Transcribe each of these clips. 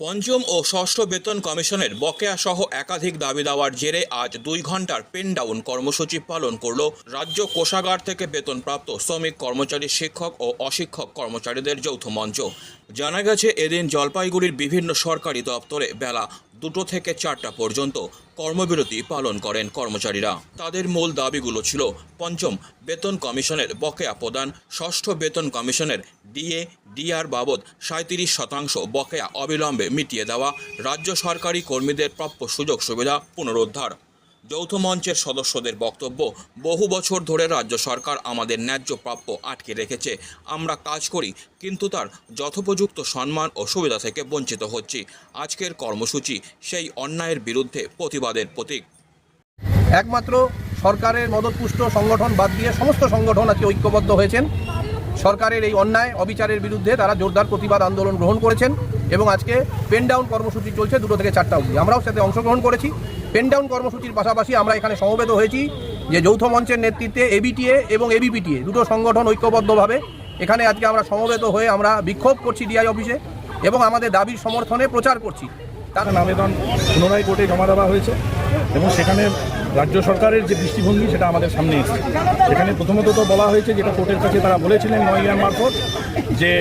পঞ্চম ও ষষ্ঠ বেতন কমিশনের বকেয়া সহ একাধিক দাবি দেওয়ার জেরে আজ দুই ঘণ্টার পেন ডাউন কর্মসূচি পালন করল রাজ্য কোষাগার থেকে বেতনপ্রাপ্ত শ্রমিক কর্মচারী শিক্ষক ও অশিক্ষক কর্মচারীদের যৌথ মঞ্চ। জানা গেছে, এদিন জলপাইগুড়ির বিভিন্ন সরকারি দপ্তরে বেলা দুটো থেকে চারটা পর্যন্ত কর্মবিরতি পালন করেন কর্মচারীরা। তাদের মূল দাবিগুলো ছিল পঞ্চম, বেতন কমিশনের বকেয়া প্রদান, ষষ্ঠ বেতন কমিশনের ডিএ, ডিআর বাবদ সাঁত্রিশ শতাংশ বকেয়া অবিলম্বে মিটিয়ে দেওয়া, রাজ্য সরকারি কর্মীদের প্রাপ্য সুযোগ সুবিধা পুনরুদ্ধার। যৌথ মঞ্চের সদস্যদের বক্তব্য, বহু বছর ধরে রাজ্য সরকার আমাদের ন্যায্য প্রাপ্য আটকে রেখেছে। আমরা কাজ করি, কিন্তু তার যথোপযুক্ত সম্মান ও সুবিধা থেকে বঞ্চিত হচ্ছি। আজকের কর্মসূচি সেই অন্যায়ের বিরুদ্ধে প্রতিবাদের প্রতীক। একমাত্র সরকারের মদতপুষ্ট সংগঠন বাদ দিয়ে সমস্ত সংগঠন আজকে ঐক্যবদ্ধ হয়েছেন। সরকারের এই অন্যায়, অবিচারের বিরুদ্ধে তারা জোরদার প্রতিবাদ আন্দোলন গ্রহণ করেছেন। এবং আজকে পেন ডাউন কর্মসূচি চলছে দুটো থেকে চারটা অবধি। আমরাও সাথে অংশগ্রহণ করেছি। পেন ডাউন কর্মসূচির পাশাপাশি আমরা এখানে সমবেত হয়েছি যে যৌথ মঞ্চের নেতৃত্বে এবিটিএ এবং এবিপিটিএ দুটো সংগঠন ঐক্যবদ্ধভাবে। এখানে আজকে আমরা সমবেত হয়ে আমরা বিক্ষোভ করছি ডিআই অফিসে এবং আমাদের দাবির সমর্থনে প্রচার করছি। তার আবেদন পুনরায় কোর্টে জমা দেওয়া হয়েছে এবং সেখানে রাজ্য সরকারের যে দৃষ্টিভঙ্গি সেটা আমাদের সামনে এসেছে। সেখানে প্রথমত তো বলা হয়েছে, যেটা কোর্টের কাছে তারা বলেছিলেন নয় মারফত, যে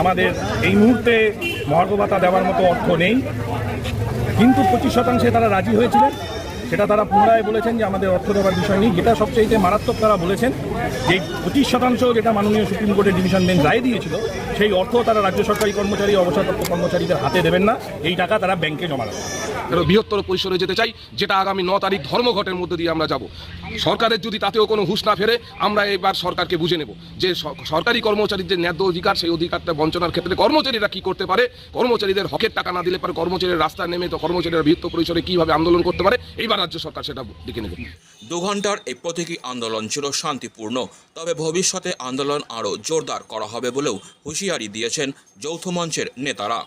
আমাদের এই মুহূর্তে মহার্ঘ দেওয়ার মতো অর্থ নেই। কিন্তু পঁচিশ শতাংশে তারা রাজি হয়েছিলেন। সেটা তারা পুনরায় বলেছেন যে আমাদের অর্থ দেওয়ার বিষয় নেই। যেটা সবচেয়ে মারাত্মক তারা বলেছেন যে পঁচিশ শতাংশ যেটা মাননীয় সুপ্রিম কোর্টের ডিভিশন বেঞ্চ রায় দিয়েছিল সেই অর্থ তারা রাজ্য সরকারি কর্মচারী অবসরপ্রাপ্ত কর্মচারীদের হাতে দেবেন না। এই টাকা তারা ব্যাংকে জমা একটা বৃহত্তর পরিসরে যেতে চাই যেটা আগামী ন তারিখ ধর্মঘটের মধ্যে দিয়ে আমরা যাব। সরকারের যদি তাতেও কোনো হুঁশ না ফেরে আমরা এবার সরকারকে বুঝে নেব যে স- সরকারি কর্মচারীদের ন্যায্য অধিকার সেই অধিকারটা বঞ্চনার ক্ষেত্রে কর্মচারীরা কি করতে পারে? কর্মচারীদের হকের টাকা না দিলে পারে কর্মচারীর রাস্তায় নেমে তো কর্মচারীরা বৃহত্তর পরিসরে কীভাবে আন্দোলন করতে পারে? এইবার রাজ্য সরকার সেটা দেখে নেবে। দু ঘণ্টার এই প্রতীকী আন্দোলন ছিল শান্তিপূর্ণ। তবে ভবিষ্যতে আন্দোলন আরও জোরদার করা হবে বলেও হুঁশিয়ারি দিয়েছেন যৌথ মঞ্চের নেতারা।